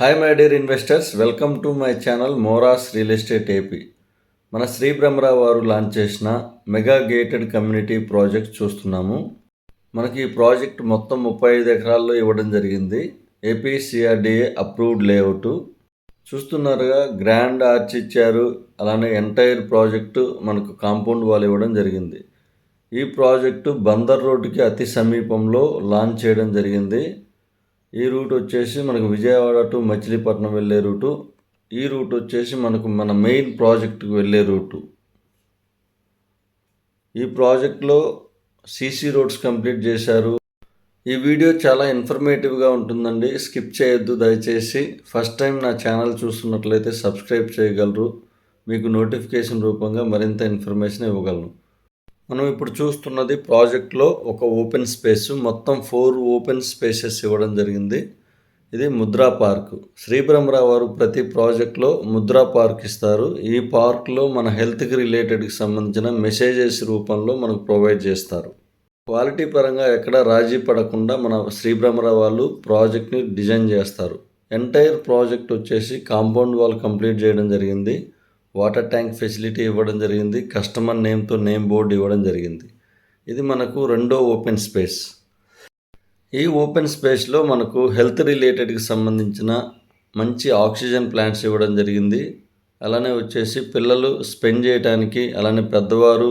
Hi my dear investors welcome to my channel మోరాస్ real estate AP మన శ్రీ బ్రహ్మరావు వారు launch చేసిన mega gated community project చూస్తున్నాము. మనకి ఈ ప్రాజెక్ట్ మొత్తం ముప్పై ఐదు ఎకరాల్లో ఇవ్వడం జరిగింది. ఏపీ సిఆర్డిఏ అప్రూవ్డ్ లేఅవుట్ చూస్తున్నారుగా గ్రాండ్ ఆర్చ్ ఇచ్చారు. అలానే ఎంటైర్ ప్రాజెక్టు మనకు కాంపౌండ్ వాల్ ఇవ్వడం జరిగింది. ఈ ప్రాజెక్టు బందర్ రోడ్డుకి అతి సమీపంలో లాంచ్ చేయడం జరిగింది. ఈ రూట్ వచ్చేసి మనకు విజయవాడ టు మచిలీపట్నం వెళ్ళే రూటు. ఈ రూట్ వచ్చేసి మనకు మన మెయిన్ ప్రాజెక్టుకు వెళ్ళే రూటు. ఈ ప్రాజెక్ట్లో సీసీ రోడ్స్ కంప్లీట్ చేశారు. ఈ వీడియో చాలా ఇన్ఫర్మేటివ్గా ఉంటుందండి. స్కిప్ చేయొద్దు దయచేసి. ఫస్ట్ టైం నా ఛానల్ చూస్తున్నట్లయితే సబ్స్క్రైబ్ చేయగలరు. మీకు నోటిఫికేషన్ రూపంగా మరింత ఇన్ఫర్మేషన్ ఇవ్వగలను. మనం ఇప్పుడు చూస్తున్నది ప్రాజెక్ట్లో ఒక ఓపెన్ స్పేస్ మొత్తం ఫోర్ ఓపెన్ స్పేసెస్ ఇవ్వడం జరిగింది. ఇది ముద్రా పార్క్. శ్రీబ్రహ్మరావు వారు ప్రతి ప్రాజెక్ట్లో ముద్రా పార్క్ ఇస్తారు. ఈ పార్క్లో మన హెల్త్కి రిలేటెడ్కి సంబంధించిన మెసేజెస్ రూపంలో మనకు ప్రొవైడ్ చేస్తారు. క్వాలిటీ పరంగా ఎక్కడ రాజీ పడకుండా మన శ్రీబ్రహ్మరావు వాళ్ళు ప్రాజెక్ట్ని డిజైన్ చేస్తారు. ఎంటైర్ ప్రాజెక్ట్ వచ్చేసి కాంపౌండ్ వాల్ కంప్లీట్ చేయడం జరిగింది. వాటర్ ట్యాంక్ ఫెసిలిటీ ఇవ్వడం జరిగింది కస్టమర్ నేమ్తో నేమ్ బోర్డు ఇవ్వడం జరిగింది. ఇది మనకు రెండో ఓపెన్ స్పేస్. ఈ ఓపెన్ స్పేస్లో మనకు హెల్త్ రిలేటెడ్కి సంబంధించిన మంచి ఆక్సిజన్ ప్లాంట్స్ ఇవ్వడం జరిగింది. అలానే వచ్చేసి పిల్లలు స్పెండ్ చేయడానికి అలానే పెద్దవారు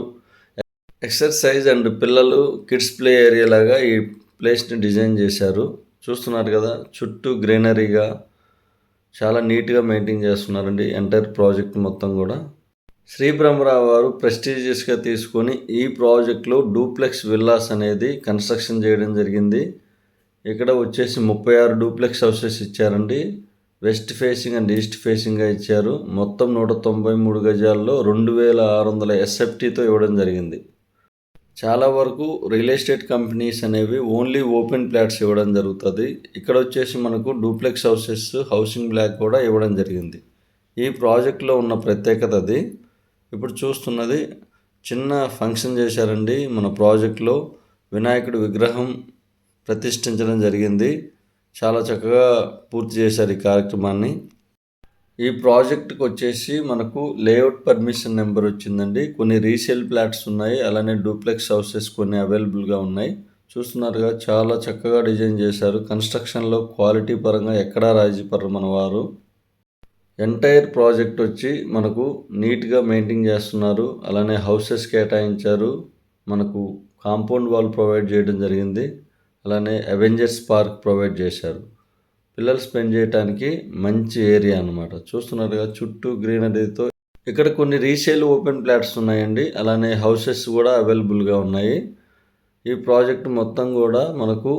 ఎక్సర్సైజ్ అండ్ పిల్లలు కిడ్స్ ప్లే ఏరియా లాగా ఈ ప్లేస్ని డిజైన్ చేశారు. చూస్తున్నారు కదా చుట్టూ గ్రీనరీగా చాలా నీట్గా మెయింటైన్ చేస్తున్నారండి ఎంటైర్ ప్రాజెక్ట్ మొత్తం కూడా. శ్రీ బ్రహ్మరావు వారు ప్రెస్టీజియస్గా తీసుకొని ఈ ప్రాజెక్ట్లో డూప్లెక్స్ విల్లాస్ అనేది కన్స్ట్రక్షన్ చేయడం జరిగింది. ఇక్కడ వచ్చేసి ముప్పై ఆరు డూప్లెక్స్ హౌసెస్ ఇచ్చారండి. వెస్ట్ ఫేసింగ్ అండ్ ఈస్ట్ ఫేసింగ్గా ఇచ్చారు. మొత్తం నూట తొంభై మూడు గజాల్లో రెండు వేల ఆరు వందల ఎస్ఎఫ్టీతో ఇవ్వడం జరిగింది. చాలా వరకు రియల్ ఎస్టేట్ కంపెనీస్ అనేవి ఓన్లీ ఓపెన్ ప్లాట్స్ ఇవ్వడం జరుగుతుంది. ఇక్కడ వచ్చేసి మనకు డూప్లెక్స్ హౌసెస్ హౌసింగ్ బ్లాక్ కూడా ఇవ్వడం జరిగింది. ఈ ప్రాజెక్ట్లో ఉన్న ప్రత్యేకత అది. ఇప్పుడు చూస్తున్నది చిన్న ఫంక్షన్ చేశారండి మన ప్రాజెక్ట్లో. వినాయకుడి విగ్రహం ప్రతిష్ఠించడం జరిగింది. చాలా చక్కగా పూర్తి చేశారు ఈ కార్యక్రమాన్ని. ఈ ప్రాజెక్ట్కి వచ్చేసి మనకు లేఅవుట్ పర్మిషన్ నెంబర్ వచ్చిందండి. కొన్ని రీసేల్ ప్లాట్స్ ఉన్నాయి. అలానే డూప్లెక్స్ హౌసెస్ కొన్ని అవైలబుల్గా ఉన్నాయి. చూస్తున్నారుగా చాలా చక్కగా డిజైన్ చేశారు. కన్స్ట్రక్షన్లో క్వాలిటీ పరంగా ఎక్కడా రాజీ మన వారు. ఎంటైర్ ప్రాజెక్ట్ వచ్చి మనకు నీట్గా మెయింటైన్ చేస్తున్నారు. అలానే హౌసెస్ కేటాయించారు. మనకు కాంపౌండ్ వాల్ ప్రొవైడ్ చేయడం జరిగింది. అలానే అవెంజర్స్ పార్క్ ప్రొవైడ్ చేశారు. పిల్లలు స్పెండ్ చేయడానికి మంచి ఏరియా అనమాట చూస్తున్నారుగా చుట్టూ గ్రీనరీతో. ఇక్కడ కొన్ని రీసేల్ ఓపెన్ ప్లాట్స్ ఉన్నాయండి. అలానే హౌసెస్ కూడా అవైలబుల్గా ఉన్నాయి. ఈ ప్రాజెక్ట్ మొత్తం కూడా మనకు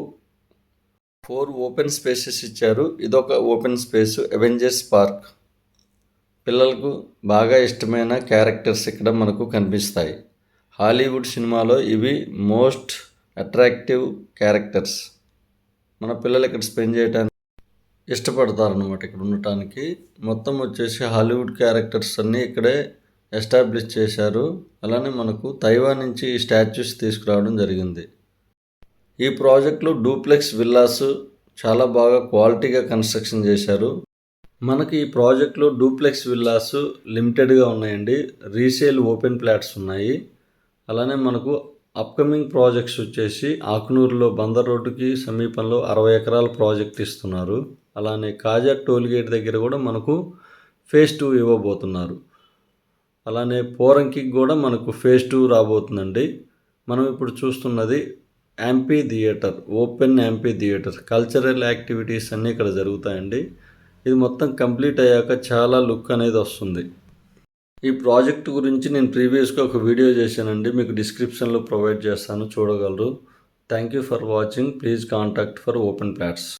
ఫోర్ ఓపెన్ స్పేసెస్ ఇచ్చారు. ఇదొక ఓపెన్ స్పేస్ అవెంజర్స్ పార్క్. పిల్లలకు బాగా ఇష్టమైన క్యారెక్టర్స్ ఇక్కడ మనకు కనిపిస్తాయి. హాలీవుడ్ సినిమాలో ఇవి మోస్ట్ అట్రాక్టివ్ క్యారెక్టర్స్. మన పిల్లలు ఇక్కడ స్పెండ్ చేయడానికి ఇష్టపడతారనమాట ఇక్కడ ఉండటానికి. మొత్తం వచ్చేసి హాలీవుడ్ క్యారెక్టర్స్ అన్నీ ఇక్కడే ఎస్టాబ్లిష్ చేశారు. అలానే మనకు తైవాన్ నుంచి ఈ స్టాచ్యూస్ తీసుకురావడం జరిగింది. ఈ ప్రాజెక్ట్లో డూప్లెక్స్ విల్లాస్ చాలా బాగా క్వాలిటీగా కన్స్ట్రక్షన్ చేశారు. మనకి ఈ ప్రాజెక్ట్లో డూప్లెక్స్ విల్లాస్ లిమిటెడ్గా ఉన్నాయండి. రీసేల్ ఓపెన్ ప్లాట్స్ ఉన్నాయి. అలానే మనకు అప్కమింగ్ ప్రాజెక్ట్స్ వచ్చేసి ఆకునూరులో బందర్ రోడ్డుకి సమీపంలో అరవై ఎకరాల ప్రాజెక్ట్ ఇస్తున్నారు అలానే కాజా టోల్గేట్ దగ్గర కూడా మనకు ఫేజ్ టూ ఇవ్వబోతున్నారు. అలానే పోరంకి కూడా మనకు ఫేజ్ టూ రాబోతుందండి. మనం ఇప్పుడు చూస్తున్నది amphitheatre open amphitheatre. Cultural activities అన్నీ ఇక్కడ జరుగుతాయండి. ఇది మొత్తం కంప్లీట్ అయ్యాక చాలా లుక్ అనేది వస్తుంది. ఈ ప్రాజెక్ట్ గురించి నేను ప్రీవియస్గా ఒక వీడియో చేశానండి. మీకు డిస్క్రిప్షన్లో ప్రొవైడ్ చేస్తాను చూడగలరు. Thank you for watching. Please contact for open plots.